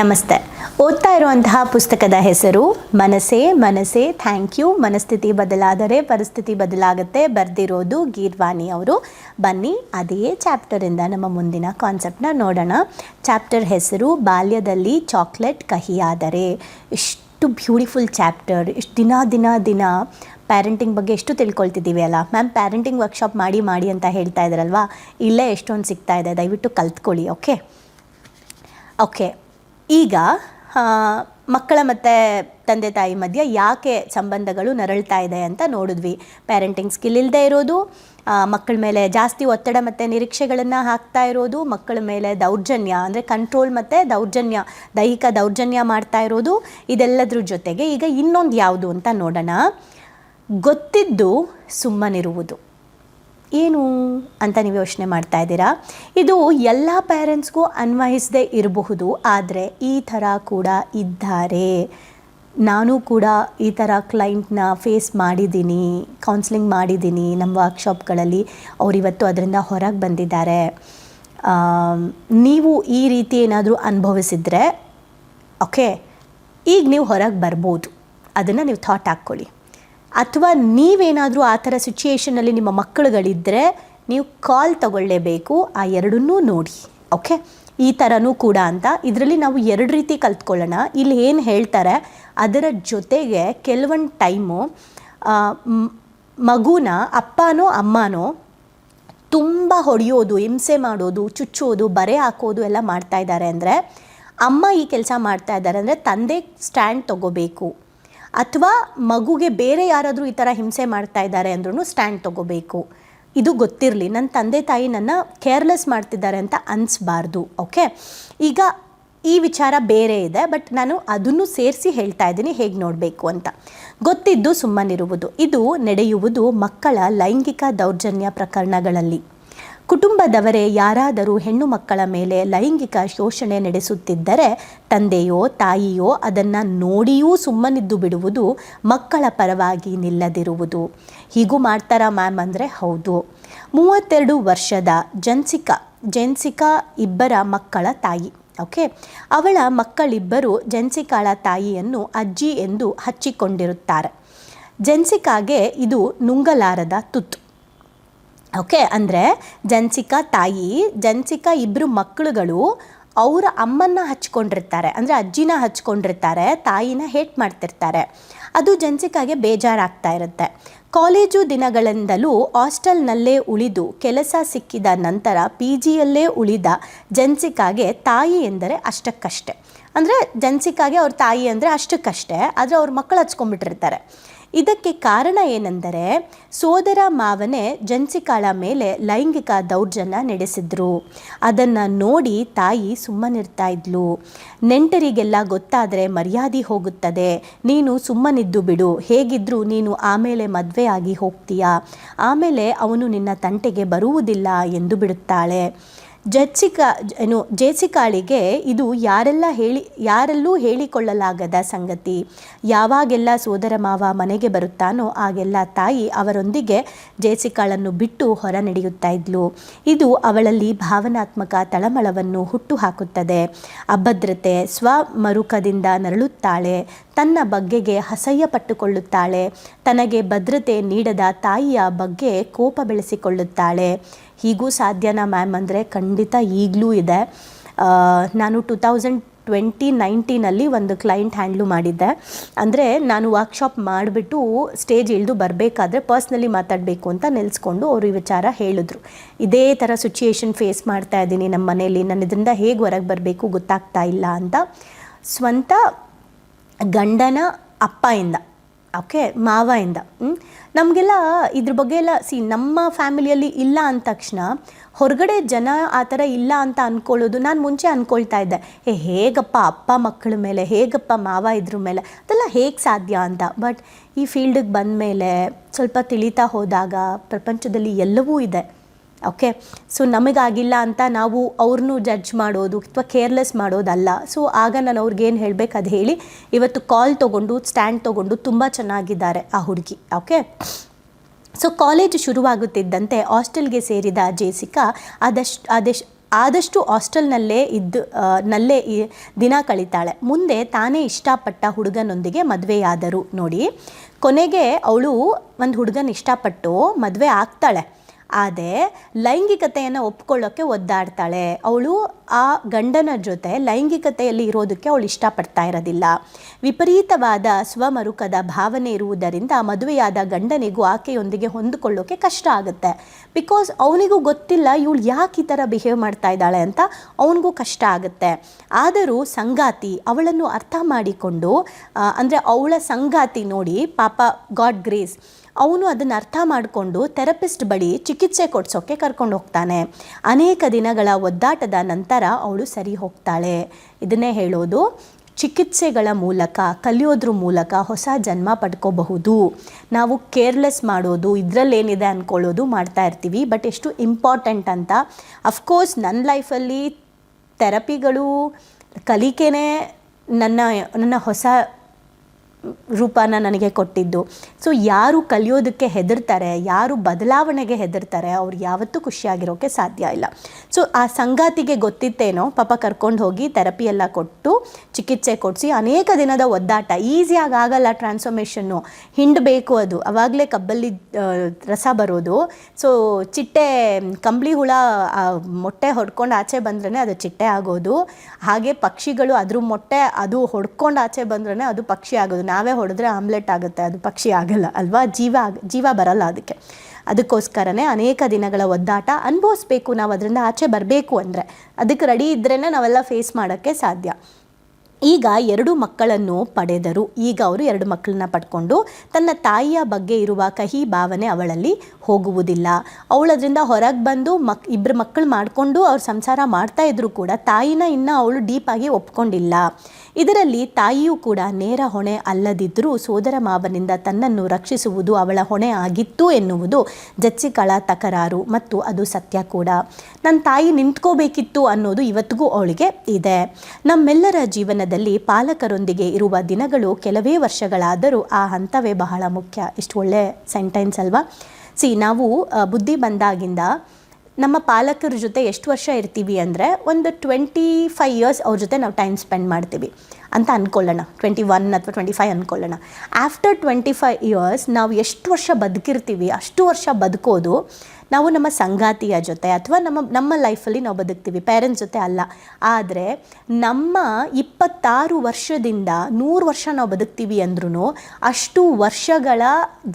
ನಮಸ್ತೆ. ಓದ್ತಾ ಇರುವಂತಹ ಪುಸ್ತಕದ ಹೆಸರು, ಮನಸ್ಸೇ ಮನಸ್ಸೇ ಥ್ಯಾಂಕ್ ಯು ಮನಸ್ಥಿತಿ ಬದಲಾದರೆ ಪರಿಸ್ಥಿತಿ ಬದಲಾಗುತ್ತೆ. ಬರೆದಿರೋದು ಗೀರ್ವಾಣಿ ಅವರು. ಬನ್ನಿ, ಅದೇ ಚಾಪ್ಟರಿಂದ ನಮ್ಮ ಮುಂದಿನ ಕಾನ್ಸೆಪ್ಟ್ನ ನೋಡೋಣ. ಚಾಪ್ಟರ್ ಹೆಸರು, ಬಾಲ್ಯದಲ್ಲಿ ಚಾಕ್ಲೇಟ್ ಕಹಿಯಾದರೆ. ಇಷ್ಟು ಬ್ಯೂಟಿಫುಲ್ ಚಾಪ್ಟರ್ ಇಷ್ಟು ದಿನ ದಿನ ದಿನ ಪ್ಯಾರೆಂಟಿಂಗ್ ಬಗ್ಗೆ ಎಷ್ಟು ತಿಳ್ಕೊಳ್ತಿದ್ದೀವಿ ಅಲ್ಲ? ಮ್ಯಾಮ್ ಪ್ಯಾರೆಂಟಿಂಗ್ ವರ್ಕ್ಶಾಪ್ ಮಾಡಿ ಮಾಡಿ ಅಂತ ಹೇಳ್ತಾ ಇದ್ದಾರಲ್ವಾ ಇಲ್ಲೇ ಎಷ್ಟೊಂದು ಸಿಗ್ತಾ ಇದೆ, ದಯವಿಟ್ಟು ಕಲ್ತ್ಕೊಳ್ಳಿ ಓಕೆ ಓಕೆ ಈಗ ಮಕ್ಕಳ ಮತ್ತು ತಂದೆ ತಾಯಿ ಮಧ್ಯೆ ಯಾಕೆ ಸಂಬಂಧಗಳು ನರಳ್ತಾ ಇದೆ ಅಂತ ನೋಡಿದ್ವಿ. ಪ್ಯಾರೆಂಟಿಂಗ್ ಸ್ಕಿಲ್ ಇಲ್ಲದೆ ಇರೋದು ಮಕ್ಕಳ ಮೇಲೆ ಜಾಸ್ತಿ ಒತ್ತಡ ಮತ್ತು ನಿರೀಕ್ಷೆಗಳನ್ನು ಹಾಕ್ತಾ ಇರೋದು, ಮಕ್ಕಳ ಮೇಲೆ ದೌರ್ಜನ್ಯ, ಅಂದರೆ ಕಂಟ್ರೋಲ್ ಮತ್ತು ದೌರ್ಜನ್ಯ, ದೈಹಿಕ ದೌರ್ಜನ್ಯ ಮಾಡ್ತಾ ಇರೋದು, ಇದೆಲ್ಲದ್ರ ಜೊತೆಗೆ ಈಗ ಇನ್ನೊಂದು ಯಾವುದು ಅಂತ ನೋಡೋಣ. ಗೊತ್ತಿದ್ದು ಸುಮ್ಮನಿರುವುದು. ಏನು ಅಂತ ನೀವು ಯೋಚನೆ ಮಾಡ್ತಾ ಇದ್ದೀರಾ? ಇದು ಎಲ್ಲ ಪೇರೆಂಟ್ಸ್ಗೂ ಅನ್ವಯಿಸದೇ ಇರಬಹುದು, ಆದರೆ ಈ ಥರ ಕೂಡ ಇದ್ದಾರೆ. ನಾನು ಕೂಡ ಈ ಥರ ಕ್ಲೈಂಟ್ನ ಫೇಸ್ ಮಾಡಿದ್ದೀನಿ ಕೌನ್ಸಿಲಿಂಗ್ ಮಾಡಿದ್ದೀನಿ ನಮ್ಮ ವರ್ಕ್ಶಾಪ್ಗಳಲ್ಲಿ ಅವರಿವತ್ತು ಅದರಿಂದ ಹೊರಗೆ ಬಂದಿದ್ದಾರೆ. ನೀವು ಈ ರೀತಿ ಏನಾದರೂ ಅನುಭವಿಸಿದರೆ ಓಕೆ ಈಗ ನೀವು ಹೊರಗೆ ಬರ್ಬೋದು. ಅದನ್ನು ನೀವು ಥಾಟ್ ಹಾಕ್ಕೊಳ್ಳಿ. ಅಥವಾ ನೀವೇನಾದರೂ ಆ ಥರ ಸಿಚುಯೇಷನಲ್ಲಿ ನಿಮ್ಮ ಮಕ್ಕಳುಗಳಿದ್ದರೆ ನೀವು ಕಾಲ್ ತಗೊಳ್ಳೇಬೇಕು. ಆ ಎರಡನ್ನೂ ನೋಡಿ. ಓಕೆ ಈ ಥರನೂ ಕೂಡ ಅಂತ. ಇದರಲ್ಲಿ ನಾವು ಎರಡು ರೀತಿ ಕಲ್ತ್ಕೊಳ್ಳೋಣ. ಇಲ್ಲಿ ಏನು ಹೇಳ್ತಾರೆ? ಅದರ ಜೊತೆಗೆ ಕೆಲವೊಂದು ಟೈಮು ಮಗುನ, ಅಪ್ಪನೋ, ಅಮ್ಮನೋ ತುಂಬ ಹೊಡೆಯೋದು, ಹಿಂಸೆ ಮಾಡೋದು, ಚುಚ್ಚೋದು, ಬರೆ ಹಾಕೋದು ಎಲ್ಲ ಮಾಡ್ತಾ ಇದ್ದಾರೆ ಅಂದರೆ, ಅಮ್ಮ ಈ ಕೆಲಸ ಮಾಡ್ತಾ ಇದ್ದಾರೆ ಅಂದರೆ ತಂದೆ ಸ್ಟ್ಯಾಂಡ್ ತಗೋಬೇಕು. ಅಥವಾ ಮಗುಗೆ ಬೇರೆ ಯಾರಾದರೂ ಈ ಥರ ಹಿಂಸೆ ಮಾಡ್ತಾ ಇದ್ದಾರೆ ಅಂದ್ರೂ ಸ್ಟ್ಯಾಂಡ್ ತಗೋಬೇಕು. ಇದು ಗೊತ್ತಿರಲಿ. ನನ್ನ ತಂದೆ ತಾಯಿ ನನ್ನ ಕೇರ್ಲೆಸ್ ಮಾಡ್ತಿದ್ದಾರೆ ಅಂತ ಅನಿಸ್ಬಾರ್ದು. ಓಕೆ ಈಗ ಈ ವಿಚಾರ ಬೇರೆ ಇದೆ ಬಟ್ ನಾನು ಅದನ್ನು ಸೇರಿಸಿ ಹೇಳ್ತಾ ಇದ್ದೀನಿ. ಹೇಗೆ ನೋಡಬೇಕು ಅಂತ. ಗೊತ್ತಿದ್ದು ಸುಮ್ಮನಿರುವುದು. ಇದು ನಡೆಯುವುದು ಮಕ್ಕಳ ಲೈಂಗಿಕ ದೌರ್ಜನ್ಯ ಪ್ರಕರಣಗಳಲ್ಲಿ. ಕುಟುಂಬದವರೇ ಯಾರಾದರೂ ಹೆಣ್ಣು ಮಕ್ಕಳ ಮೇಲೆ ಲೈಂಗಿಕ ಶೋಷಣೆ ನಡೆಸುತ್ತಿದ್ದರೆ ತಂದೆಯೋ ತಾಯಿಯೋ ಅದನ್ನು ನೋಡಿಯೂ ಸುಮ್ಮನಿದ್ದು ಬಿಡುವುದು ಮಕ್ಕಳ ಪರವಾಗಿ ನಿಲ್ಲದಿರುವುದು. ಹೀಗೂ ಮಾಡ್ತಾರಾ ಮ್ಯಾಮ್ ಅಂದರೆ ಹೌದು. ಮೂವತ್ತೆರಡು ವರ್ಷದ ಜನ್ಸಿಕಾ, ಜೆನ್ಸಿಕಾ ಇಬ್ಬರ ಮಕ್ಕಳ ತಾಯಿ, ಓಕೆ? ಅವಳ ಮಕ್ಕಳಿಬ್ಬರು ಜೆನ್ಸಿಕಾಳ ತಾಯಿಯನ್ನು ಅಜ್ಜಿ ಎಂದು ಹಚ್ಚಿಕೊಂಡಿರುತ್ತಾರೆ. ಜೆನ್ಸಿಕಾಗೆ ಇದು ನುಂಗಲಾರದ ತುತ್ತು. ಓಕೆ, ಅಂದರೆ ಜನ್ಸಿಕಾ ತಾಯಿ, ಜನ್ಸಿಕಾ ಇಬ್ಬರು ಮಕ್ಕಳುಗಳು ಅವರ ಅಮ್ಮನ್ನ ಹಚ್ಕೊಂಡಿರ್ತಾರೆ, ಅಂದರೆ ಅಜ್ಜಿನ ಹಚ್ಕೊಂಡಿರ್ತಾರೆ, ತಾಯಿನ ಹೇಟ್ ಮಾಡ್ತಿರ್ತಾರೆ. ಅದು ಜನ್ಸಿಕಾಗೆ ಬೇಜಾರಾಗ್ತಾ ಇರುತ್ತೆ. ಕಾಲೇಜು ದಿನಗಳಿಂದಲೂ ಹಾಸ್ಟೆಲ್ನಲ್ಲೇ ಉಳಿದು ಕೆಲಸ ಸಿಕ್ಕಿದ ನಂತರ ಪಿ ಜಿಯಲ್ಲೇ ಉಳಿದ ಜನ್ಸಿಕಾಗೆ ತಾಯಿ ಎಂದರೆ ಅಷ್ಟಕ್ಕಷ್ಟೆ. ಅಂದರೆ ಜನ್ಸಿಕಾಗೆ ಅವ್ರ ತಾಯಿ ಅಂದರೆ ಅಷ್ಟಕ್ಕಷ್ಟೇ, ಆದರೆ ಅವ್ರ ಮಕ್ಕಳು ಹಚ್ಕೊಂಡ್ಬಿಟ್ಟಿರ್ತಾರೆ. ಇದಕ್ಕೆ ಕಾರಣ ಏನೆಂದರೆ ಸೋದರ ಮಾವನೇ ಜನ್ಸಿಕಾಳ ಮೇಲೆ ಲೈಂಗಿಕ ದೌರ್ಜನ್ಯ ನಡೆಸಿದ್ರು. ಅದನ್ನು ನೋಡಿ ತಾಯಿ ಸುಮ್ಮನಿರ್ತಾ ಇದ್ಲು. ನೆಂಟರಿಗೆಲ್ಲ ಗೊತ್ತಾದರೆ ಮರ್ಯಾದೆ ಹೋಗುತ್ತದೆ. ನೀನು ಸುಮ್ಮನಿದ್ದು ಬಿಡು. ಹೇಗಿದ್ರೂ ನೀನು ಆಮೇಲೆ ಮದುವೆ ಆಗಿ ಹೋಗ್ತೀಯಾ? ಆಮೇಲೆ ಅವನು ನಿನ್ನ ತಂಟೆಗೆ ಬರುವುದಿಲ್ಲ ಎಂದು ಬಿಡುತ್ತಾಳೆ. ಜೆಚ್ಸಿಕಾ ಏನು ಜೇಸಿಕಾಳಿಗೆ ಇದು ಯಾರೆಲ್ಲ ಹೇಳಿ, ಯಾರಲ್ಲೂ ಹೇಳಿಕೊಳ್ಳಲಾಗದ ಸಂಗತಿ. ಯಾವಾಗೆಲ್ಲ ಸೋದರ ಮಾವ ಮನೆಗೆ ಬರುತ್ತಾನೋ ಆಗೆಲ್ಲ ತಾಯಿ ಅವರೊಂದಿಗೆ ಜೇಸಿಕಾಳನ್ನು ಬಿಟ್ಟು ಹೊರ ನಡೆಯುತ್ತಾ ಇದ್ಲು. ಇದು ಅವಳಲ್ಲಿ ಭಾವನಾತ್ಮಕ ತಳಮಳವನ್ನು ಹುಟ್ಟು ಹಾಕುತ್ತದೆ ಅಭದ್ರತೆ, ಸ್ವಮರುಕದಿಂದ ನರಳುತ್ತಾಳೆ. ತನ್ನ ಬಗ್ಗೆಗೆ ಅಸಹ್ಯ ಪಟ್ಟುಕೊಳ್ಳುತ್ತಾಳೆ. ತನಗೆ ಭದ್ರತೆ ನೀಡದ ತಾಯಿಯ ಬಗ್ಗೆ ಕೋಪ ಬೆಳೆಸಿಕೊಳ್ಳುತ್ತಾಳೆ. ಹೀಗೂ ಸಾಧ್ಯನಾ ಮ್ಯಾಮ್ ಅಂದರೆ ಖಂಡಿತ ಈಗಲೂ ಇದೆ. ನಾನು ಟು ತೌಸಂಡ್ ಟ್ವೆಂಟಿ ನೈನ್ಟೀನಲ್ಲಿ ಒಂದು ಕ್ಲೈಂಟ್ ಹ್ಯಾಂಡ್ಲು ಮಾಡಿದ್ದೆ. ಅಂದರೆ ನಾನು ವರ್ಕ್ಶಾಪ್ ಮಾಡಿಬಿಟ್ಟು ಸ್ಟೇಜ್ ಇಳಿದು ಬರಬೇಕಾದ್ರೆ ಪರ್ಸ್ನಲಿ ಮಾತಾಡಬೇಕು ಅಂತ ನೆಲೆಸ್ಕೊಂಡು ಅವರು ಈ ವಿಚಾರ ಹೇಳಿದ್ರು. ಇದೇ ಥರ ಸಿಚುಯೇಷನ್ ಫೇಸ್ ಮಾಡ್ತಾ ಇದ್ದೀನಿ ನಮ್ಮ ಮನೇಲಿ ನಾನು ಇದರಿಂದ ಹೇಗೆ ಹೊರಗೆ ಬರಬೇಕು ಗೊತ್ತಾಗ್ತಾ ಇಲ್ಲ ಅಂತ. ಸ್ವಂತ ಗಂಡನ ಅಪ್ಪಯಿಂದ ಓಕೆ, ಮಾವಯಿಂದ. ನಮಗೆಲ್ಲ ಇದ್ರ ಬಗ್ಗೆ ಎಲ್ಲ ಸಿ ನಮ್ಮ ಫ್ಯಾಮಿಲಿಯಲ್ಲಿ ಇಲ್ಲ ಅಂದ ತಕ್ಷಣ ಹೊರಗಡೆ ಜನ ಆ ಥರ ಇಲ್ಲ ಅಂತ ಅಂದ್ಕೊಳ್ಳೋದು ನಾನು ಮುಂಚೆ ಅಂದ್ಕೊಳ್ತಾ ಇದ್ದೆ. ಏ, ಹೇಗಪ್ಪ ಅಪ್ಪ ಮಕ್ಕಳ ಮೇಲೆ, ಹೇಗಪ್ಪ ಮಾವ ಇದ್ರ ಮೇಲೆ, ಅದೆಲ್ಲ ಹೇಗೆ ಸಾಧ್ಯ ಅಂತ. ಬಟ್ ಈ ಫೀಲ್ಡಿಗೆ ಬಂದ ಮೇಲೆ ಸ್ವಲ್ಪ ತಿಳಿತಾ ಹೋದಾಗ ಪ್ರಪಂಚದಲ್ಲಿ ಎಲ್ಲವೂ ಇದೆ. ಓಕೆ ಸೊ ನಮಗಾಗಿಲ್ಲ ಅಂತ ನಾವು ಅವ್ರನ್ನೂ ಜಡ್ಜ್ ಮಾಡೋದು ಅಥವಾ ಕೇರ್ಲೆಸ್ ಮಾಡೋದಲ್ಲ. ಸೊ ಆಗ ನಾನು ಅವ್ರಿಗೇನು ಹೇಳಬೇಕು ಅದು ಹೇಳಿ, ಇವತ್ತು ಕಾಲ್ ತೊಗೊಂಡು ಸ್ಟ್ಯಾಂಡ್ ತೊಗೊಂಡು ತುಂಬ ಚೆನ್ನಾಗಿದ್ದಾರೆ ಆ ಹುಡುಗಿ. ಓಕೆ ಸೊ ಕಾಲೇಜ್ ಶುರುವಾಗುತ್ತಿದ್ದಂತೆ ಹಾಸ್ಟೆಲ್ಗೆ ಸೇರಿದ ಜೇಸಿಕಾ ಆದಷ್ಟು ಆದಷ್ಟು ಆದಷ್ಟು ಹಾಸ್ಟೆಲ್ನಲ್ಲೇ ಇದ್ದು ನಲ್ಲೇ ದಿನ ಕಳೀತಾಳೆ. ಮುಂದೆ ತಾನೇ ಇಷ್ಟಪಟ್ಟ ಹುಡುಗನೊಂದಿಗೆ ಮದುವೆಯಾದರು. ನೋಡಿ, ಕೊನೆಗೆ ಅವಳು ಒಂದು ಹುಡುಗನ ಇಷ್ಟಪಟ್ಟು ಮದುವೆ ಆಗ್ತಾಳೆ. ಆದರೆ ಲೈಂಗಿಕತೆಯನ್ನು ಒಪ್ಕೊಳ್ಳೋಕ್ಕೆ ಒದ್ದಾಡ್ತಾಳೆ. ಅವಳು ಆ ಗಂಡನ ಜೊತೆ ಲೈಂಗಿಕತೆಯಲ್ಲಿ ಇರೋದಕ್ಕೆ ಅವಳು ಇಷ್ಟಪಡ್ತಾ ಇರೋದಿಲ್ಲ. ವಿಪರೀತವಾದ ಸ್ವಮರುಕದ ಭಾವನೆ ಇರುವುದರಿಂದ ಮದುವೆಯಾದ ಗಂಡನಿಗೂ ಆಕೆಯೊಂದಿಗೆ ಹೊಂದಿಕೊಳ್ಳೋಕೆ ಕಷ್ಟ ಆಗುತ್ತೆ. ಬಿಕಾಸ್ ಅವನಿಗೂ ಗೊತ್ತಿಲ್ಲ ಇವಳು ಯಾಕೆ ಈ ಥರ ಬಿಹೇವ್ ಮಾಡ್ತಾ ಇದ್ದಾಳೆ ಅಂತ ಅವನಿಗೂ ಕಷ್ಟ ಆಗುತ್ತೆ. ಆದರೂ ಸಂಗಾತಿ ಅವಳನ್ನು ಅರ್ಥ ಮಾಡಿಕೊಂಡು ಅಂದರೆ ಅವಳ ಸಂಗಾತಿ ನೋಡಿ ಪಾಪ ಗಾಡ್ ಗ್ರೇಸ್ ಅವನು ಅದನ್ನು ಅರ್ಥ ಮಾಡಿಕೊಂಡು ಥೆರಪಿಸ್ಟ್ ಬಳಿ ಚಿಕಿತ್ಸೆ ಕೊಡಿಸೋಕ್ಕೆ ಕರ್ಕೊಂಡು ಹೋಗ್ತಾನೆ. ಅನೇಕ ದಿನಗಳ ಒದ್ದಾಟದ ನಂತರ ಅವಳು ಸರಿ ಹೋಗ್ತಾಳೆ. ಇದನ್ನೇ ಹೇಳೋದು, ಚಿಕಿತ್ಸೆಗಳ ಮೂಲಕ, ಕಲಿಯೋದ್ರ ಮೂಲಕ ಹೊಸ ಜನ್ಮ ಪಡ್ಕೋಬಹುದು. ನಾವು ಕೇರ್ಲೆಸ್ ಮಾಡೋದು, ಇದರಲ್ಲೇನಿದೆ ಅಂದ್ಕೊಳ್ಳೋದು ಮಾಡ್ತಾ ಇರ್ತೀವಿ. ಬಟ್ ಎಷ್ಟು ಇಂಪಾರ್ಟೆಂಟ್ ಅಂತ ಅಫ್ಕೋರ್ಸ್ ನನ್ನ ಲೈಫಲ್ಲಿ ಥೆರಪಿಗಳು ಕಲಿಕೆನೇ ನನ್ನ ನನ್ನ ಹೊಸ ರೂಪನ ನನಗೆ ಕೊಟ್ಟಿದ್ದು. ಸೊ ಯಾರು ಕಲಿಯೋದಕ್ಕೆ ಹೆದರ್ತಾರೆ, ಯಾರು ಬದಲಾವಣೆಗೆ ಹೆದರ್ತಾರೆ, ಅವ್ರು ಯಾವತ್ತೂ ಖುಷಿಯಾಗಿರೋಕ್ಕೆ ಸಾಧ್ಯ ಇಲ್ಲ. ಸೊ ಆ ಸಂಗಾತಿಗೆ ಗೊತ್ತಿತ್ತೇನೋ, ಪಾಪ ಕರ್ಕೊಂಡು ಹೋಗಿ ಥೆರಪಿ ಎಲ್ಲ ಕೊಟ್ಟು ಚಿಕಿತ್ಸೆ ಕೊಡಿಸಿ ಅನೇಕ ದಿನದ ಒದ್ದಾಟ ಈಸಿಯಾಗಿ ಆಗಲ್ಲ ಟ್ರಾನ್ಸ್ಫಾರ್ಮೇಷನ್ನು ಹಿಂಡಬೇಕು ಅದು. ಅವಾಗಲೇ ಕಬ್ಬಲ್ಲಿ ರಸ ಬರೋದು. ಸೊ ಚಿಟ್ಟೆ, ಕಂಬಳಿ ಹುಳ ಮೊಟ್ಟೆ ಹೊಡ್ಕೊಂಡು ಆಚೆ ಬಂದ್ರೇ ಅದು ಚಿಟ್ಟೆ ಆಗೋದು. ಹಾಗೆ ಪಕ್ಷಿಗಳು ಅದ್ರ ಮೊಟ್ಟೆ ಅದು ಹೊಡ್ಕೊಂಡು ಆಚೆ ಬಂದ್ರೇ ಅದು ಪಕ್ಷಿ ಆಗೋದು. ನಾವೇ ಹೊಡೆದ್ರೆ ಆಮ್ಲೆಟ್ ಆಗುತ್ತೆ, ಅದು ಪಕ್ಷಿ ಆಗಲ್ಲ ಅಲ್ವಾ? ಜೀವ ಜೀವ ಬರಲ್ಲ ಅದಕ್ಕೆ. ಅದಕ್ಕೋಸ್ಕರನೇ ಅನೇಕ ದಿನಗಳ ಒದ್ದಾಟ ಅನುಭವಿಸ್ಬೇಕು ನಾವು, ಅದರಿಂದ ಆಚೆ ಬರಬೇಕು ಅಂದರೆ. ಅದಕ್ಕೆ ರೆಡಿ ಇದ್ರೇ ನಾವೆಲ್ಲ ಫೇಸ್ ಮಾಡೋಕ್ಕೆ ಸಾಧ್ಯ. ಈಗ ಎರಡು ಮಕ್ಕಳನ್ನು ಪಡೆದರು. ಈಗ ಅವರು ಎರಡು ಮಕ್ಕಳನ್ನ ಪಡ್ಕೊಂಡು ತನ್ನ ತಾಯಿಯ ಬಗ್ಗೆ ಇರುವ ಕಹಿ ಭಾವನೆ ಅವಳಲ್ಲಿ ಹೋಗುವುದಿಲ್ಲ. ಅವಳದ್ರಿಂದ ಹೊರಗೆ ಬಂದು ಮಕ್ ಇಬ್ಬರು ಮಕ್ಕಳು ಮಾಡಿಕೊಂಡು ಅವ್ರು ಸಂಸಾರ ಮಾಡ್ತಾ ಇದ್ರು ಕೂಡ ತಾಯಿನ ಇನ್ನೂ ಅವಳು ಡೀಪಾಗಿ ಒಪ್ಕೊಂಡಿಲ್ಲ. ಇದರಲ್ಲಿ ತಾಯಿಯೂ ಕೂಡ ನೇರ ಹೊಣೆ ಅಲ್ಲದಿದ್ದರೂ ಸೋದರ ಮಾವನಿಂದ ತನ್ನನ್ನು ರಕ್ಷಿಸುವುದು ಅವಳ ಹೊಣೆ ಆಗಿತ್ತು ಎನ್ನುವುದು ಜಚ್ಚಿಕಳ ತಕರಾರು ಮತ್ತು ಅದು ಸತ್ಯ ಕೂಡ. ನನ್ನ ತಾಯಿ ನಿಂತ್ಕೋಬೇಕಿತ್ತು ಅನ್ನೋದು ಇವತ್ತಿಗೂ ಅವಳಿಗೆ ಇದೆ. ನಮ್ಮೆಲ್ಲರ ಜೀವನದಲ್ಲಿ ಪಾಲಕರೊಂದಿಗೆ ಇರುವ ದಿನಗಳು ಕೆಲವೇ ವರ್ಷಗಳಾದರೂ ಆ ಹಂತವೇ ಬಹಳ ಮುಖ್ಯ. ಇಷ್ಟು ಒಳ್ಳೆ ಸೆಂಟೆನ್ಸ್ ಅಲ್ವಾ? ಸಿ, ನಾವು ಬುದ್ಧಿ ಬಂದಾಗಿಂದ ನಮ್ಮ ಪಾಲಕರ ಜೊತೆ ಎಷ್ಟು ವರ್ಷ ಇರ್ತೀವಿ ಅಂದರೆ ಒಂದು ಟ್ವೆಂಟಿ ಫೈವ್ ಇಯರ್ಸ್ ಅವ್ರ ಜೊತೆ ನಾವು ಟೈಮ್ ಸ್ಪೆಂಡ್ ಮಾಡ್ತೀವಿ. ಅಂತ ಅಂದ್ಕೊಳ್ಳೋಣ ಟ್ವೆಂಟಿ ಒನ್ ಅಥವಾ ಟ್ವೆಂಟಿ ಫೈವ್ ಅಂದ್ಕೊಳ್ಳೋಣ ಆಫ್ಟರ್ ಟ್ವೆಂಟಿ ಫೈವ್ ಇಯರ್ಸ್ ನಾವು ಎಷ್ಟು ವರ್ಷ ಬದುಕಿರ್ತೀವಿ, ಅಷ್ಟು ವರ್ಷ ಬದುಕೋದು ನಾವು ನಮ್ಮ ಸಂಗಾತಿಯ ಜೊತೆ ಅಥವಾ ನಮ್ಮ ನಮ್ಮ ಲೈಫಲ್ಲಿ ನಾವು ಬದುಕ್ತೀವಿ. ಪೇರೆಂಟ್ಸ್ ಜೊತೆ ಅಲ್ಲ. ಆದರೆ ನಮ್ಮ ಇಪ್ಪತ್ತಾರು ವರ್ಷದಿಂದ ನೂರು ವರ್ಷ ನಾವು ಬದುಕ್ತೀವಿ ಅಂದ್ರೂ ಅಷ್ಟು ವರ್ಷಗಳ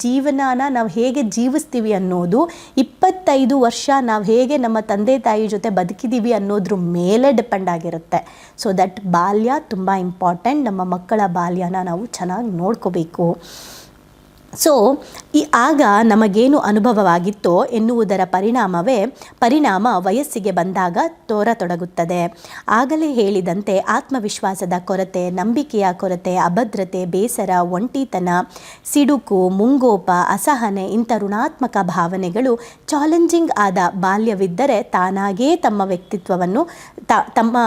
ಜೀವನನ ನಾವು ಹೇಗೆ ಜೀವಿಸ್ತೀವಿ ಅನ್ನೋದು, ಇಪ್ಪತ್ತೈದು ವರ್ಷ ನಾವು ಹೇಗೆ ನಮ್ಮ ತಂದೆ ತಾಯಿ ಜೊತೆ ಬದುಕಿದ್ದೀವಿ ಅನ್ನೋದ್ರ ಮೇಲೆ ಡಿಪೆಂಡ್ ಆಗಿರುತ್ತೆ. ಸೊ ದಟ್ ಬಾಲ್ಯ ತುಂಬ ಇಂಪಾರ್ಟೆಂಟ್ ನಮ್ಮ ಮಕ್ಕಳ ಬಾಲ್ಯನ ನಾವು ಚೆನ್ನಾಗಿ ನೋಡ್ಕೋಬೇಕು. ಸೊ ಈ ಆಗ ನಮಗೇನು ಅನುಭವವಾಗಿತ್ತೋ ಎನ್ನುವುದರ ಪರಿಣಾಮವೇ ಪರಿಣಾಮ ವಯಸ್ಸಿಗೆ ಬಂದಾಗ ತೋರತೊಡಗುತ್ತದೆ. ಆಗಲೇ ಹೇಳಿದಂತೆ ಆತ್ಮವಿಶ್ವಾಸದ ಕೊರತೆ, ನಂಬಿಕೆಯ ಕೊರತೆ, ಅಭದ್ರತೆ, ಬೇಸರ, ಒಂಟಿತನ, ಸಿಡುಕು, ಮುಂಗೋಪ, ಅಸಹನೆ ಇಂಥ ಋಣಾತ್ಮಕ ಭಾವನೆಗಳು ಚಾಲೆಂಜಿಂಗ್ ಆದ ಬಾಲ್ಯವಿದ್ದರೆ ತಾನಾಗೇ ತಮ್ಮ ವ್ಯಕ್ತಿತ್ವವನ್ನು ತಮ್ಮ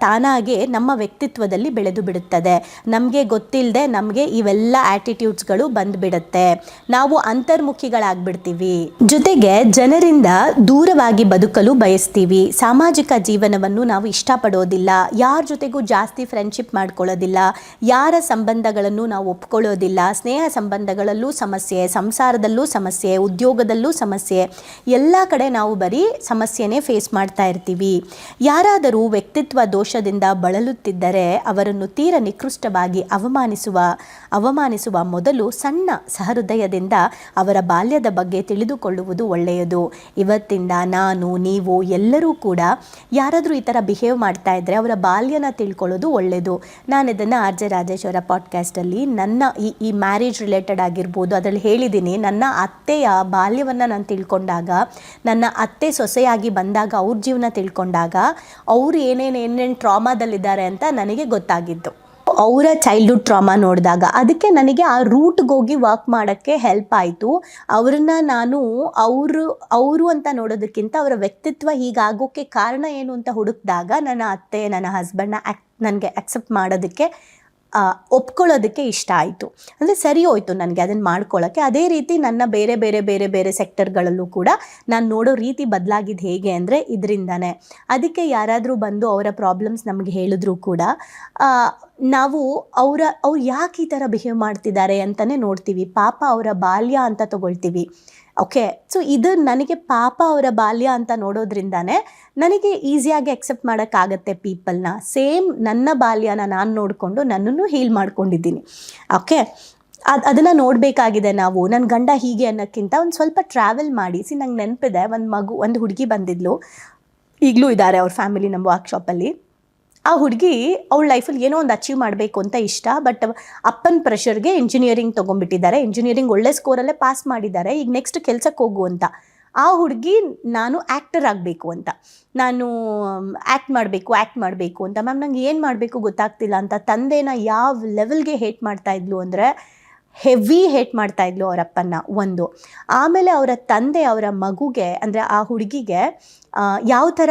ತಾನಾಗೇ ನಮ್ಮ ವ್ಯಕ್ತಿತ್ವದಲ್ಲಿ ಬೆಳೆದು ಬಿಡುತ್ತದೆ. ನಮಗೆ ಗೊತ್ತಿಲ್ಲದೆ ನಮಗೆ ಇವೆಲ್ಲ ಆ್ಯಟಿಟ್ಯೂಡ್ಸ್ಗಳು ಬಂದ್ಬಿಡುತ್ತೆ. ನಾವು ಅಂತರ್ಮುಖಿಗಳಾಗ್ಬಿಡ್ತೀವಿ. ಜೊತೆಗೆ ಜನರಿಂದ ದೂರವಾಗಿ ಬದುಕಲು ಬಯಸ್ತೀವಿ. ಸಾಮಾಜಿಕ ಜೀವನವನ್ನು ನಾವು ಇಷ್ಟಪಡೋದಿಲ್ಲ. ಯಾರ ಜೊತೆಗೂ ಜಾಸ್ತಿ ಫ್ರೆಂಡ್ಶಿಪ್ ಮಾಡ್ಕೊಳ್ಳೋದಿಲ್ಲ. ಯಾರ ಸಂಬಂಧಗಳನ್ನು ನಾವು ಒಪ್ಕೊಳ್ಳೋದಿಲ್ಲ. ಸ್ನೇಹ ಸಂಬಂಧಗಳಲ್ಲೂ ಸಮಸ್ಯೆ, ಸಂಸಾರದಲ್ಲೂ ಸಮಸ್ಯೆ, ಉದ್ಯೋಗದಲ್ಲೂ ಸಮಸ್ಯೆ. ಎಲ್ಲ ಕಡೆ ನಾವು ಬರೀ ಸಮಸ್ಯೆನೇ ಫೇಸ್ ಮಾಡ್ತಾ ಇರ್ತೀವಿ. ಯಾರಾದರೂ ವ್ಯಕ್ತಿತ್ವ ದೋಷದಿಂದ ಬಳಲುತ್ತಿದ್ದರೆ ಅವರನ್ನು ತೀರ ನಿಕೃಷ್ಟವಾಗಿ ಅವಮಾನಿಸುವ ಅವಮಾನಿಸುವ ಮೊದಲು ಸಣ್ಣ ಸಹೃದಯದಿಂದ ಅವರ ಬಾಲ್ಯದ ಬಗ್ಗೆ ತಿಳಿದುಕೊಳ್ಳುವುದು ಒಳ್ಳೆಯದು. ಇವತ್ತಿಂದ ನಾನು, ನೀವು ಎಲ್ಲರೂ ಕೂಡ ಯಾರಾದರೂ ಈ ಥರ ಬಿಹೇವ್ ಮಾಡ್ತಾ ಇದ್ದರೆ ಅವರ ಬಾಲ್ಯನ ತಿಳ್ಕೊಳ್ಳೋದು ಒಳ್ಳೆಯದು. ನಾನು ಇದನ್ನು ಆರ್ ಜೆ ರಾಜೇಶ್ವರ ಪಾಡ್ಕಾಸ್ಟಲ್ಲಿ ನನ್ನ ಈ ಈ ಮ್ಯಾರೇಜ್ ರಿಲೇಟೆಡ್ ಆಗಿರ್ಬೋದು, ಅದರಲ್ಲಿ ಹೇಳಿದ್ದೀನಿ. ನನ್ನ ಅತ್ತೆಯ ಬಾಲ್ಯವನ್ನು ನಾನು ತಿಳ್ಕೊಂಡಾಗ, ನನ್ನ ಅತ್ತೆ ಸೊಸೆಯಾಗಿ ಬಂದಾಗ, ಅವ್ರ ಜೀವನ ತಿಳ್ಕೊಂಡಾಗ, ಅವರು ಏನೇನು ಏನೇನು ಟ್ರಾಮಾದಲ್ಲಿದ್ದಾರೆ ಅಂತ ನನಗೆ ಗೊತ್ತಾಗಿದ್ದು. ಅವರ ಚೈಲ್ಡ್ಹುಡ್ ಟ್ರಾಮಾ ನೋಡಿದಾಗ ಅದಕ್ಕೆ ನನಗೆ ಆ ರೂಟ್ಗೆ ಹೋಗಿ ವರ್ಕ್ ಮಾಡೋಕ್ಕೆ ಹೆಲ್ಪ್ ಆಯಿತು. ಅವ್ರನ್ನ ನಾನು ಅವರು ಅವರು ಅಂತ ನೋಡೋದಕ್ಕಿಂತ ಅವರ ವ್ಯಕ್ತಿತ್ವ ಹೀಗಾಗೋಕ್ಕೆ ಕಾರಣ ಏನು ಅಂತ ಹುಡುಕಿದಾಗ ನನ್ನ ಅತ್ತೆ, ನನ್ನ ಹಸ್ಬೆಂಡ್ನ ಆಕ್ ನನಗೆ ಅಕ್ಸೆಪ್ಟ್ ಮಾಡೋದಕ್ಕೆ ಒಪ್ಕೊಳ್ಳೋದಕ್ಕೆ ಇಷ್ಟ ಆಯಿತು. ಅಂದರೆ ಸರಿ ಹೋಯ್ತು ನನಗೆ ಅದನ್ನು ಮಾಡ್ಕೊಳ್ಳೋಕ್ಕೆ ಅದೇ ರೀತಿ ನನ್ನ ಬೇರೆ ಬೇರೆ ಬೇರೆ ಬೇರೆ ಸೆಕ್ಟರ್ಗಳಲ್ಲೂ ಕೂಡ ನಾನು ನೋಡೋ ರೀತಿ ಬದಲಾಗಿದ್ದು ಹೇಗೆ ಅಂದರೆ ಇದರಿಂದನೇ. ಅದಕ್ಕೆ ಯಾರಾದರೂ ಬಂದು ಅವರ ಪ್ರಾಬ್ಲಮ್ಸ್ ನಮಗೆ ಹೇಳಿದ್ರು ಕೂಡ ನಾವು ಅವರ, ಅವ್ರು ಯಾಕೆ ಈ ಥರ ಬಿಹೇವ್ ಮಾಡ್ತಿದ್ದಾರೆ ಅಂತಲೇ ನೋಡ್ತೀವಿ. ಪಾಪ ಅವರ ಬಾಲ್ಯ ಅಂತ ತಗೊಳ್ತೀವಿ. ಓಕೆ ಸೊ ಇದು ನನಗೆ ಪಾಪ ಅವರ ಬಾಲ್ಯ ಅಂತ ನೋಡೋದ್ರಿಂದನೇ ನನಗೆ ಈಸಿಯಾಗಿ ಅಕ್ಸೆಪ್ಟ್ ಮಾಡೋಕ್ಕಾಗತ್ತೆ ಪೀಪಲ್ನ ಸೇಮ್ ನನ್ನ ಬಾಲ್ಯನ ನಾನು ನೋಡಿಕೊಂಡು ನನ್ನನ್ನು ಹೀಲ್ ಮಾಡ್ಕೊಂಡಿದ್ದೀನಿ. ಓಕೆ ಅದು, ಅದನ್ನು ನೋಡಬೇಕಾಗಿದೆ ನಾವು. ನನ್ನ ಗಂಡ ಹೀಗೆ ಅನ್ನೋಕ್ಕಿಂತ ಒಂದು ಸ್ವಲ್ಪ ಟ್ರಾವೆಲ್ ಮಾಡಿ. ಸಿ ನಂಗೆ ನೆನಪಿದೆ, ಒಂದು ಮಗು, ಒಂದು ಹುಡುಗಿ ಬಂದಿದ್ಲು. ಈಗಲೂ ಇದ್ದಾರೆ ಅವ್ರ ಫ್ಯಾಮಿಲಿ ನಮ್ಮ ವರ್ಕ್ಶಾಪಲ್ಲಿ ಆ ಹುಡುಗಿ ಅವಳ ಲೈಫಲ್ಲಿ ಏನೋ ಒಂದು ಅಚೀವ್ ಮಾಡಬೇಕು ಅಂತ ಇಷ್ಟ ಬಟ್ ಅಪ್ಪನ ಪ್ರೆಷರ್ಗೆ ಇಂಜಿನಿಯರಿಂಗ್ ತೊಗೊಂಡ್ಬಿಟ್ಟಿದ್ದಾರೆ. ಇಂಜಿನಿಯರಿಂಗ್ ಒಳ್ಳೆ ಸ್ಕೋರಲ್ಲೇ ಪಾಸ್ ಮಾಡಿದ್ದಾರೆ. ಈಗ ನೆಕ್ಸ್ಟ್ ಕೆಲಸಕ್ಕೆ ಹೋಗು ಅಂತ. ಆ ಹುಡುಗಿ ನಾನು ಆ್ಯಕ್ಟರ್ ಆಗಬೇಕು ಅಂತ. ನಾನು ಆ್ಯಕ್ಟ್ ಮಾಡಬೇಕು ಆ್ಯಕ್ಟ್ ಮಾಡಬೇಕು ಅಂತ. ಮ್ಯಾಮ್ ನಂಗೆ ಏನು ಮಾಡಬೇಕು ಗೊತ್ತಾಗ್ತಿಲ್ಲ ಅಂತ. ತಂದೆನ ಯಾವ ಲೆವೆಲ್ಗೆ ಹೇಟ್ ಮಾಡ್ತಾ ಇದ್ಲು ಅಂದರೆ ಹೆವಿ ಹೇಟ್ ಮಾಡ್ತಾ ಇದ್ಲು ಅವರಪ್ಪನ ಒಂದು. ಆಮೇಲೆ ಅವರ ತಂದೆ ಅವರ ಮಗುಗೆ, ಅಂದರೆ ಆ ಹುಡುಗಿಗೆ ಯಾವ ಥರ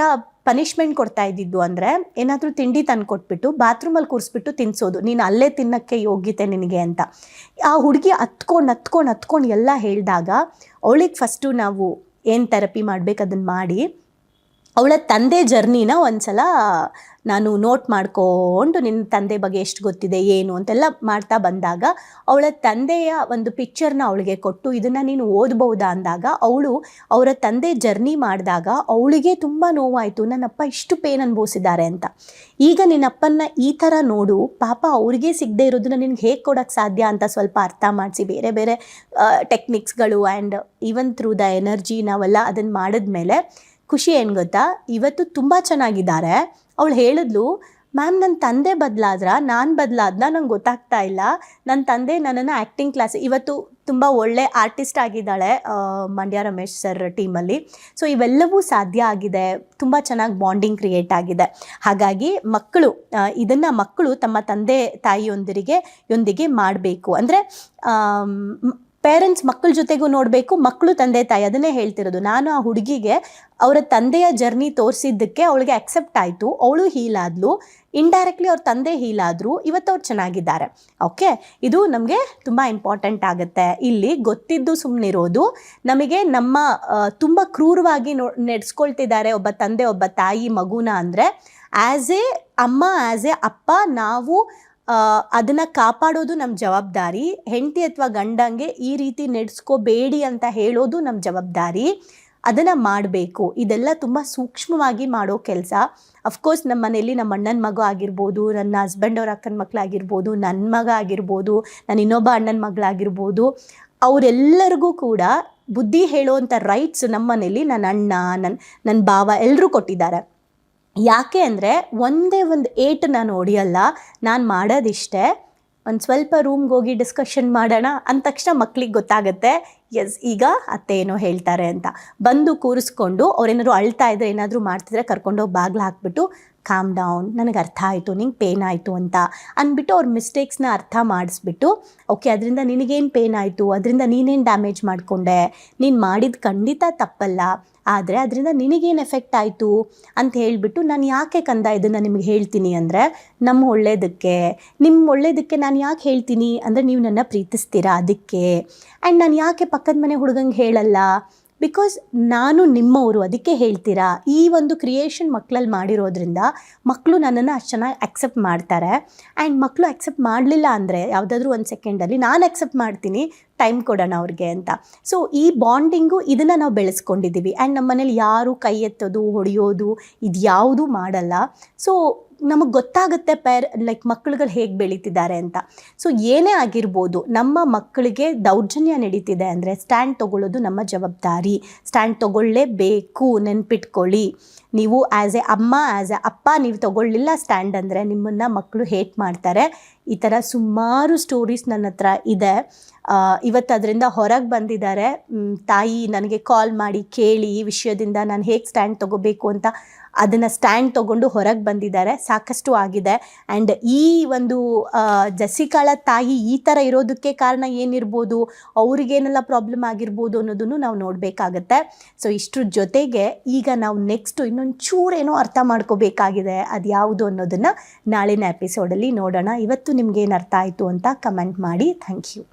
ಪನಿಷ್ಮೆಂಟ್ ಕೊಡ್ತಾ ಇದ್ದಿದ್ದು ಅಂದರೆ ಏನಾದರೂ ತಿಂಡಿ ತಂದು ಕೊಟ್ಬಿಟ್ಟು ಬಾತ್ರೂಮಲ್ಲಿ ಕೂರಿಸ್ಬಿಟ್ಟು ತಿನ್ನಿಸೋದು ನೀನು ಅಲ್ಲೇ ತಿನ್ನೋಕ್ಕೆ ಯೋಗ್ಯತೆ ನಿನಗೆ ಅಂತ. ಆ ಹುಡುಗಿ ಹತ್ಕೊಂಡು ಹತ್ಕೊಂಡು ಹತ್ಕೊಂಡು ಎಲ್ಲ ಹೇಳಿದಾಗ, ಅವಳಿಗೆ ಫಸ್ಟು ನಾವು ಏನು ಥೆರಪಿ ಮಾಡ್ಬೇಕು ಅದನ್ನು ಮಾಡಿ ಅವಳ ತಂದೆ ಜರ್ನಿನ ಒಂದ್ಸಲ ನಾನು ನೋಟ್ ಮಾಡ್ಕೊಂಡು ನಿನ್ನ ತಂದೆ ಬಗ್ಗೆ ಎಷ್ಟು ಗೊತ್ತಿದೆ, ಏನು ಅಂತೆಲ್ಲ ಮಾಡ್ತಾ ಬಂದಾಗ ಅವಳ ತಂದೆಯ ಒಂದು ಪಿಕ್ಚರ್ನ ಅವಳಿಗೆ ಕೊಟ್ಟು ಇದನ್ನು ನೀನು ಓದ್ಬೋದಾ ಅಂದಾಗ ಅವಳು ಅವರ ತಂದೆ ಜರ್ನಿ ಮಾಡಿದಾಗ ಅವಳಿಗೆ ತುಂಬ ನೋವಾಯಿತು, ನನ್ನಪ್ಪ ಇಷ್ಟು ಪೇನ್ ಅನುಭವಿಸಿದ್ದಾರೆ ಅಂತ. ಈಗ ನಿನ್ನಪ್ಪನ್ನ ಈ ಥರ ನೋಡು, ಪಾಪ ಅವ್ರಿಗೆ ಸಿಗದೆ ಇರೋದನ್ನ ನಿನಗೆ ಹೇಗೆ ಕೊಡೋಕ್ಕೆ ಸಾಧ್ಯ ಅಂತ ಸ್ವಲ್ಪ ಅರ್ಥ ಮಾಡಿಸಿ, ಬೇರೆ ಬೇರೆ ಟೆಕ್ನಿಕ್ಸ್ಗಳು and even through the energy ನಾವೆಲ್ಲ ಅದನ್ನು ಮಾಡಿದ್ಮೇಲೆ ಖುಷಿ ಏನು ಗೊತ್ತಾ? ಇವತ್ತು ತುಂಬ ಚೆನ್ನಾಗಿದ್ದಾರೆ. ಅವಳು ಹೇಳಿದ್ಲು, ಮ್ಯಾಮ್ ನನ್ನ ತಂದೆ ಬದಲಾದ್ರ? ನಾನು ಬದಲಾದ್ನ? ನಂಗೆ ಗೊತ್ತಾಗ್ತಾ ಇಲ್ಲ. ನನ್ನ ತಂದೆ ನನ್ನನ್ನು ಆ್ಯಕ್ಟಿಂಗ್ ಕ್ಲಾಸ್ ಇವತ್ತು ತುಂಬ ಒಳ್ಳೆ ಆರ್ಟಿಸ್ಟ್ ಆಗಿದ್ದಾಳೆ ಮಂಡ್ಯ ರಮೇಶ್ ಸರ್ ಟೀಮಲ್ಲಿ ಸೊ ಇವೆಲ್ಲವೂ ಸಾಧ್ಯ ಆಗಿದೆ. ತುಂಬ ಚೆನ್ನಾಗಿ ಬಾಂಡಿಂಗ್ ಕ್ರಿಯೇಟ್ ಆಗಿದೆ. ಹಾಗಾಗಿ ಮಕ್ಕಳು ಇದನ್ನು ಮಕ್ಕಳು ತಮ್ಮ ತಂದೆ ತಾಯಿಯೊಂದಿಗೆ ಯೊಂದಿಗೆ ಮಾಡಬೇಕು. ಅಂದರೆ ಪೇರೆಂಟ್ಸ್ ಮಕ್ಕಳ ಜೊತೆಗೂ ನೋಡಬೇಕು, ಮಕ್ಕಳು ತಂದೆ ತಾಯಿ ಅದನ್ನೇ ಹೇಳ್ತಿರೋದು. ನಾನು ಆ ಹುಡುಗಿಗೆ ಅವರ ತಂದೆಯ ಜರ್ನಿ ತೋರಿಸಿದ್ದಕ್ಕೆ ಅವಳಿಗೆ ಅಕ್ಸೆಪ್ಟ್ ಆಯಿತು. ಅವಳು ಹೀಲ್ ಆದ್ಲು. ಇಂಡೈರೆಕ್ಟ್ಲಿ ಅವ್ರ ತಂದೆ ಹೀಲ್ ಇವತ್ತು ಅವ್ರು ಚೆನ್ನಾಗಿದ್ದಾರೆ. ಓಕೆ ಇದು ನಮಗೆ ತುಂಬ ಇಂಪಾರ್ಟೆಂಟ್ ಆಗುತ್ತೆ. ಇಲ್ಲಿ ಗೊತ್ತಿದ್ದು ಸುಮ್ಮನಿರೋದು ನಮಗೆ ನಮ್ಮ ತುಂಬ ಕ್ರೂರವಾಗಿ ನೋ, ನಡೆಸ್ಕೊಳ್ತಿದ್ದಾರೆ ಒಬ್ಬ ತಂದೆ, ಒಬ್ಬ ತಾಯಿ ಮಗುನ ಅಂದರೆ ಆ್ಯಸ್ ಎ ಅಮ್ಮ ಆ್ಯಸ್ ಎ ಅಪ್ಪ, ನಾವು ಅದನ್ನು ಕಾಪಾಡೋದು ನಮ್ಮ ಜವಾಬ್ದಾರಿ. ಹೆಂಡತಿ ಅಥವಾ ಗಂಡಂಗೆ ಈ ರೀತಿ ನಡೆಸ್ಕೋಬೇಡಿ ಅಂತ ಹೇಳೋದು ನಮ್ಮ ಜವಾಬ್ದಾರಿ. ಅದನ್ನು ಮಾಡಬೇಕು. ಇದೆಲ್ಲ ತುಂಬ ಸೂಕ್ಷ್ಮವಾಗಿ ಮಾಡೋ ಕೆಲಸ. ಅಫ್ಕೋರ್ಸ್ ನಮ್ಮ ಮನೆಯಲ್ಲಿ ನಮ್ಮ ಅಣ್ಣನ ಮಗ ಆಗಿರ್ಬೋದು, ನನ್ನ ಹಸ್ಬೆಂಡ್ ಅವ್ರ ಅಕ್ಕನ ಮಕ್ಕಳಾಗಿರ್ಬೋದು ನನ್ನ ಮಗ ಆಗಿರ್ಬೋದು ನನ್ನ ಇನ್ನೊಬ್ಬ ಅಣ್ಣನ ಮಗಳಾಗಿರ್ಬೋದು, ಅವರೆಲ್ಲರಿಗೂ ಕೂಡ ಬುದ್ಧಿ ಹೇಳುವಂಥ ರೈಟ್ಸ್ ನಮ್ಮ ಮನೇಲಿ ನನ್ನ ಅಣ್ಣ ನನ್ನ ನನ್ನ ಭಾವ ಎಲ್ಲರೂ ಕೊಟ್ಟಿದ್ದಾರೆ. ಯಾಕೆ ಅಂದರೆ ಒಂದೇ ಒಂದು ಏಟ್ ನಾನು ಹೊಡಿಯಲ್ಲ, ನಾನು ಮಾಡೋದಿಷ್ಟೇ. ಒಂದು ಸ್ವಲ್ಪ ರೂಮ್ಗೆ ಹೋಗಿ ಡಿಸ್ಕಷನ್ ಮಾಡೋಣ, ಅಂದ ತಕ್ಷಣ ಮಕ್ಳಿಗೆ ಗೊತ್ತಾಗುತ್ತೆ. ಎಸ್, ಈಗ ಅತ್ತೆ ಏನೋ ಹೇಳ್ತಾರೆ ಅಂತ. ಬಂದು ಕೂರಿಸ್ಕೊಂಡು ಅವ್ರೇನಾದ್ರು ಅಳ್ತಾ ಇದ್ರೆ ಏನಾದರೂ ಮಾಡ್ತಿದ್ರೆ ಕರ್ಕೊಂಡೋಗಿ ಬಾಗ್ಲು ಹಾಕ್ಬಿಟ್ಟು ಕಾಮ್ ಡೌನ್ ನನಗೆ ಅರ್ಥ ಆಯಿತು, ನಿಂಗೆ ಪೇನ್ ಆಯಿತು ಅಂತ ಅಂದ್ಬಿಟ್ಟು ಅವ್ರ ಮಿಸ್ಟೇಕ್ಸ್ನ ಅರ್ಥ ಮಾಡಿಸ್ಬಿಟ್ಟು ಓಕೆ ಅದರಿಂದ ನಿನಗೇನು ಪೇನ್ ಆಯಿತು? ಅದರಿಂದ ನೀನೇನು ಡ್ಯಾಮೇಜ್ ಮಾಡಿಕೊಂಡೆ? ನೀನು ಮಾಡಿದ ಖಂಡಿತ ತಪ್ಪಲ್ಲ. ಆದರೆ ಅದರಿಂದ ನಿನಗೇನು ಎಫೆಕ್ಟ್ ಆಯಿತು? ಅಂತ ಹೇಳಿಬಿಟ್ಟು ನಾನು ಯಾಕೆ ಕಂದ ಇದನ್ನು ನಿಮಗೆ ಹೇಳ್ತೀನಿ ಅಂದರೆ ನಮ್ಮ ಒಳ್ಳೇದಕ್ಕೆ. ನಿಮ್ಮ ಒಳ್ಳೇದಕ್ಕೆ ನಾನು ಯಾಕೆ ಹೇಳ್ತೀನಿ? ಅಂದರೆ, ನೀವು ನನ್ನ ಪ್ರೀತಿಸ್ತೀರಾ ಅದಕ್ಕೆ? ಆ್ಯಂಡ್ ನಾನು ಯಾಕೆ ಪಕ್ಕದ ಮನೆ ಹುಡುಗಂಗೆ ಹೇಳಲ್ಲ. ಬಿಕಾಸ್ ನಾನು ನಿಮ್ಮವರು, ಅದಕ್ಕೆ ಹೇಳ್ತೀರಾ? ಈ ಒಂದು ಕ್ರಿಯೇಷನ್ ಮಕ್ಕಳಲ್ಲಿ ಮಾಡಿರೋದ್ರಿಂದ ಮಕ್ಕಳು ನನ್ನನ್ನು ಅಷ್ಟು ಚೆನ್ನಾಗಿ ಅಕ್ಸೆಪ್ಟ್ ಮಾಡ್ತಾರೆ. ಆ್ಯಂಡ್ ಮಕ್ಕಳು ಅಕ್ಸೆಪ್ಟ್ ಮಾಡಲಿಲ್ಲ ಅಂದರೆ ಯಾವುದಾದ್ರೂ ಒಂದು ಸೆಕೆಂಡಲ್ಲಿ ನಾನು ಅಕ್ಸೆಪ್ಟ್ ಮಾಡ್ತೀನಿ ಟೈಮ್ ಕೊಡೋಣ ಅವ್ರಿಗೆ ಅಂತ. ಸೊ ಈ ಬಾಂಡಿಂಗು ಇದನ್ನು ನಾವು ಬೆಳೆಸ್ಕೊಂಡಿದ್ದೀವಿ ಆ್ಯಂಡ್ ನಮ್ಮ ಮನೇಲಿ ಯಾರು ಕೈ ಎತ್ತೋದು, ಹೊಡೆಯೋದು ಇದು ಯಾವುದೂ ಮಾಡಲ್ಲ. ಸೊ ನಮಗೆ ಗೊತ್ತಾಗುತ್ತೆ ಪೇರ್ ಲೈಕ್ ಮಕ್ಕಳುಗಳು ಹೇಗೆ ಬೆಳೀತಿದ್ದಾರೆ ಅಂತ. ಸೊ ಏನೇ ಆಗಿರ್ಬೋದು, ನಮ್ಮ ಮಕ್ಕಳಿಗೆ ದೌರ್ಜನ್ಯ ನಡೀತಿದೆ ಅಂದರೆ ಸ್ಟ್ಯಾಂಡ್ ತೊಗೊಳ್ಳೋದು ನಮ್ಮ ಜವಾಬ್ದಾರಿ. ಸ್ಟ್ಯಾಂಡ್ ತೊಗೊಳ್ಳೇಬೇಕು, ನೆನ್ಪಿಟ್ಕೊಳ್ಳಿ. ನೀವು ಆ್ಯಸ್ ಎ ಅಮ್ಮ ಆ್ಯಸ್ ಎ ಅಪ್ಪ, ನೀವು ತೊಗೊಳ್ಳಿಲ್ಲ ಸ್ಟ್ಯಾಂಡ್ ಅಂದರೆ ನಿಮ್ಮನ್ನು ಮಕ್ಕಳು ಹೇಟ್ ಮಾಡ್ತಾರೆ. ಈ ಥರ ಸುಮಾರು ಸ್ಟೋರೀಸ್ ನನ್ನ ಹತ್ರ ಇದೆ. ಇವತ್ತು ಅದರಿಂದ ಹೊರಗೆ ಬಂದಿದ್ದಾರೆ. ತಾಯಿ ನನಗೆ ಕಾಲ್ ಮಾಡಿ ಕೇಳಿ ಈ ವಿಷಯದಿಂದ ನಾನು ಹೇಗೆ ಸ್ಟ್ಯಾಂಡ್ ತಗೋಬೇಕು ಅಂತ ಅದನ್ನು ಸ್ಟ್ಯಾಂಡ್ ತಗೊಂಡು ಹೊರಗೆ ಬಂದಿದ್ದಾರೆ. ಸಾಕಷ್ಟು ಆಗಿದೆ. ಆ್ಯಂಡ್ ಈ ಒಂದು ಜಸಿಕಾಳ ತಾಯಿ ಈ ಥರ ಇರೋದಕ್ಕೆ ಕಾರಣ ಏನಿರ್ಬೋದು? ಅವ್ರಿಗೇನೆಲ್ಲ ಪ್ರಾಬ್ಲಮ್ ಆಗಿರ್ಬೋದು ಅನ್ನೋದನ್ನು ನಾವು ನೋಡಬೇಕಾಗತ್ತೆ. ಸೊ ಇಷ್ಟ್ರ ಜೊತೆಗೆ ಈಗ ನಾವು ನೆಕ್ಸ್ಟು ಇನ್ನೊಂದು ಚೂರೇನೋ ಅರ್ಥ ಮಾಡ್ಕೋಬೇಕಾಗಿದೆ. ಅದು ಯಾವುದು ಅನ್ನೋದನ್ನು ನಾಳಿನ ಎಪಿಸೋಡಲ್ಲಿ ನೋಡೋಣ. ಇವತ್ತು ನಿಮ್ಗೇನು ಅರ್ಥ ಆಯಿತು ಅಂತ ಕಮೆಂಟ್ ಮಾಡಿ. Thank you